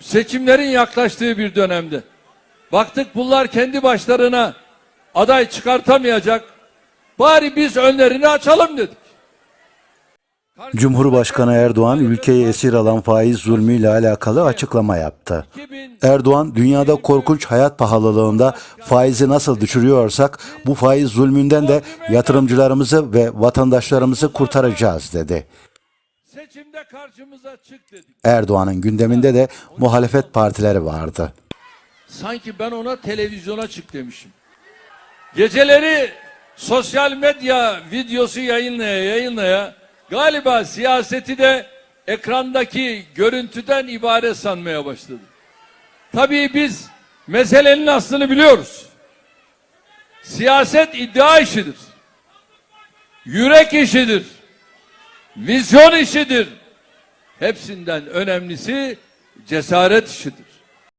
seçimlerin yaklaştığı bir dönemde. Baktık bunlar kendi başlarına aday çıkartamayacak. Bari biz önlerini açalım dedik. Cumhurbaşkanı Erdoğan ülkeyi esir alan faiz zulmüyle alakalı açıklama yaptı. 2000 Erdoğan dünyada korkunç hayat pahalılığında faizi nasıl düşürüyorsak bu faiz zulmünden de yatırımcılarımızı ve vatandaşlarımızı kurtaracağız dedi. Seçimde karşımıza çık dedik. Erdoğan'ın gündeminde de muhalefet partileri vardı. Sanki ben ona televizyona çık demişim. Geceleri sosyal medya videosu yayınlaya yayınlaya galiba siyaseti de ekrandaki görüntüden ibaret sanmaya başladı. Tabii biz meselenin aslını biliyoruz. Siyaset iddia işidir. Yürek işidir. Vizyon işidir. Hepsinden önemlisi cesaret işidir.